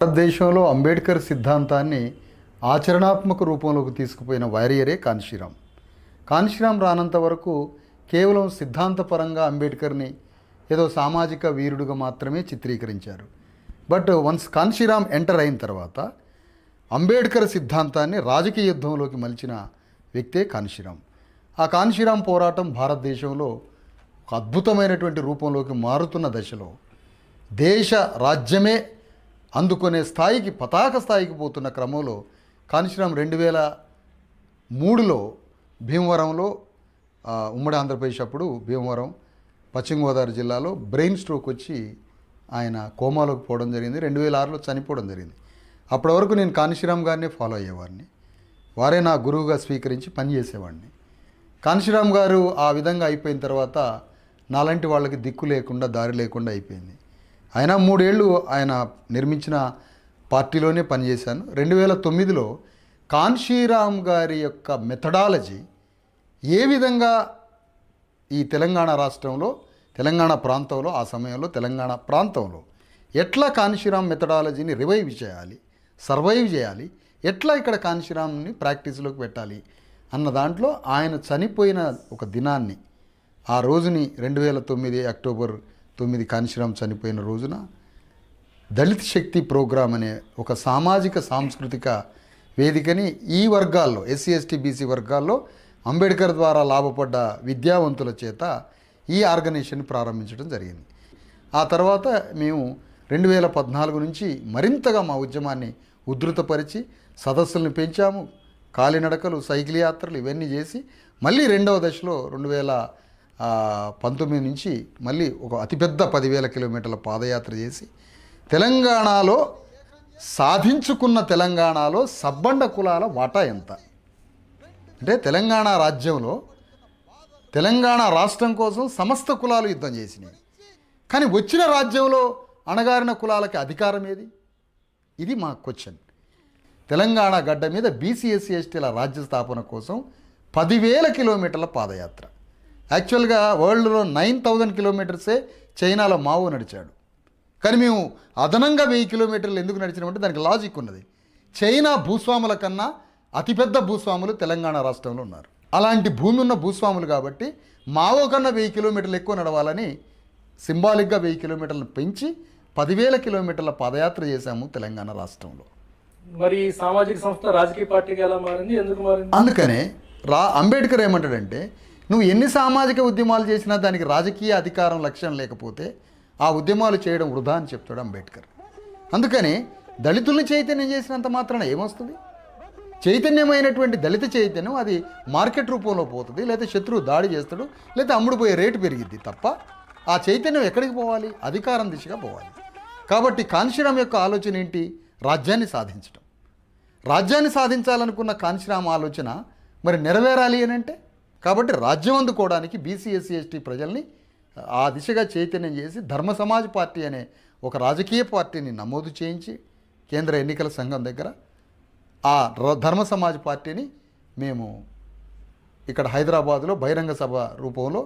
భారతదేశంలో అంబేద్కర్ సిద్ధాంతాన్ని ఆచరణాత్మక రూపంలోకి తీసుకుపోయిన వారియరే కాన్షీరామ్ కాన్షీరామ్ రానంత వరకు కేవలం సిద్ధాంతపరంగా అంబేద్కర్ని ఏదో సామాజిక వీరుడుగా మాత్రమే చిత్రీకరించారు. బట్ వన్స్ కాన్షీరామ్ ఎంటర్ అయిన తర్వాత అంబేద్కర్ సిద్ధాంతాన్ని రాజకీయ యుద్ధంలోకి మలిచిన వ్యక్తే కాన్షీరామ్ ఆ కాన్షీరామ్ పోరాటం భారతదేశంలో ఒక అద్భుతమైనటువంటి రూపంలోకి మారుతున్న దశలో దేశ రాజ్యమే అందుకునే స్థాయికి పతాక స్థాయికి పోతున్న క్రమంలో కాన్షీరామ్ రెండు వేల మూడులో భీమవరంలో ఉమ్మడి ఆంధ్రప్రదేశ్ అప్పుడు భీమవరం పశ్చిమ గోదావరి జిల్లాలో బ్రెయిన్ స్ట్రోక్ వచ్చి ఆయన కోమాలోకి పోవడం జరిగింది. రెండు వేల ఆరులో చనిపోవడం జరిగింది. అప్పటి వరకు నేను కాన్షిరామ్ గారినే ఫాలో అయ్యేవాడిని. వారే నా గురువుగా స్వీకరించి పనిచేసేవాడిని కాన్షిరామ్ గారు ఆ విధంగా అయిపోయిన తర్వాత నాలాంటి వాళ్ళకి దిక్కు లేకుండా దారి లేకుండా అయిపోయింది. అయినా మూడేళ్ళు ఆయన నిర్మించిన పార్టీలోనే పనిచేశాను. రెండు వేల తొమ్మిదిలో కాన్షీరామ్ గారి యొక్క మెథడాలజీ ఏ విధంగా ఈ తెలంగాణ రాష్ట్రంలో తెలంగాణ ప్రాంతంలో ఆ సమయంలో తెలంగాణ ప్రాంతంలో ఎట్లా కాన్షీరామ్ మెథడాలజీని రివైవ్ చేయాలి సర్వైవ్ చేయాలి ఎట్లా ఇక్కడ కాన్షీరామ్ని ప్రాక్టీస్లోకి పెట్టాలి అన్న దాంట్లో ఆయన చనిపోయిన ఒక దినాన్ని ఆ రోజుని రెండు వేల తొమ్మిది అక్టోబర్ తొమ్మిది కాన్షీరామ్ చనిపోయిన రోజున దళిత్ శక్తి ప్రోగ్రాం అనే ఒక సామాజిక సాంస్కృతిక వేదికని ఈ వర్గాల్లో ఎస్సీ ఎస్టీ బీసీ వర్గాల్లో అంబేద్కర్ ద్వారా లాభపడ్డ విద్యావంతుల చేత ఈ ఆర్గనైజేషన్ ప్రారంభించడం జరిగింది. ఆ తర్వాత మేము రెండు వేల పద్నాలుగు నుంచి మరింతగా మా ఉద్యమాన్ని ఉధృతపరిచి సదస్సులను పెంచాము. కాలినడకలు సైకిల్ యాత్రలు ఇవన్నీ చేసి మళ్ళీ రెండవ దశలో రెండు వేల పంతొమ్మిది నుంచి మళ్ళీ ఒక అతిపెద్ద పదివేల కిలోమీటర్ల పాదయాత్ర చేసి తెలంగాణలో సాధించుకున్న తెలంగాణలో సబ్బండ కులాల వాటా ఎంత? అంటే తెలంగాణ రాజ్యంలో తెలంగాణ రాష్ట్రం కోసం సమస్త కులాలు యుద్ధం చేసినాయి. కానీ వచ్చిన రాజ్యంలో అణగారిన కులాలకి అధికారం ఏది? ఇది మా క్వశ్చన్. తెలంగాణ గడ్డ మీద బీసీఎస్సీ ఎస్టీల రాజ్య స్థాపన కోసం పదివేల కిలోమీటర్ల పాదయాత్ర. యాక్చువల్గా వరల్డ్లో నైన్ థౌజండ్ కిలోమీటర్సే చైనాలో మావో నడిచాడు. కానీ మేము అదనంగా వెయ్యి కిలోమీటర్లు ఎందుకు నడిచినామంటే దానికి లాజిక్ ఉన్నది. చైనా భూస్వాముల కన్నా అతిపెద్ద భూస్వాములు తెలంగాణ రాష్ట్రంలో ఉన్నారు. అలాంటి భూమి ఉన్న భూస్వాములు కాబట్టి మావో కన్నా వెయ్యి కిలోమీటర్లు ఎక్కువ నడవాలని సింబాలిక్గా వెయ్యి కిలోమీటర్లను పెంచి పదివేల కిలోమీటర్ల పాదయాత్ర చేశాము తెలంగాణ రాష్ట్రంలో. మరి సామాజిక సంస్థ రాజకీయ పార్టీగా ఎలా మారింది? ఎందుకు మారింది? అందుకనే రా అంబేద్కర్ ఏమంటాడంటే నువ్వు ఎన్ని సామాజిక ఉద్యమాలు చేసినా దానికి రాజకీయ అధికారం లక్ష్యం లేకపోతే ఆ ఉద్యమాలు చేయడం వృధా అని చెప్తాడు అంబేద్కర్. అందుకని దళితుల్ని చైతన్యం చేసినంత మాత్రాన ఏమొస్తుంది? చైతన్యమైనటువంటి దళిత చైతన్యం అది మార్కెట్ రూపంలో పోతుంది లేదా శత్రువు దాడి చేస్తాడు లేదా అమ్ముడుపోయే రేటు పెరిగిద్ది తప్ప ఆ చైతన్యం ఎక్కడికి పోవాలి? అధికారం దిశగా పోవాలి. కాబట్టి కాన్షీరామ్ యొక్క ఆలోచన ఏంటి? రాజ్యాన్ని సాధించడం రాజ్యాన్ని సాధించాలనుకున్న కాంశీరామ ఆలోచన మరి నెరవేరాలి అని అంటే? కాబట్టి రాజ్యం అందుకోవడానికి బీసీ ఎస్సీ ఎస్టీ ప్రజల్ని ఆ దిశగా చైతన్యం చేసి ధర్మ సమాజ్ పార్టీ అనే ఒక రాజకీయ పార్టీని నమోదు చేయించి కేంద్ర ఎన్నికల సంఘం దగ్గర ఆ ర- ధర్మ సమాజ్ పార్టీని మేము ఇక్కడ హైదరాబాదులో బహిరంగ సభ రూపంలో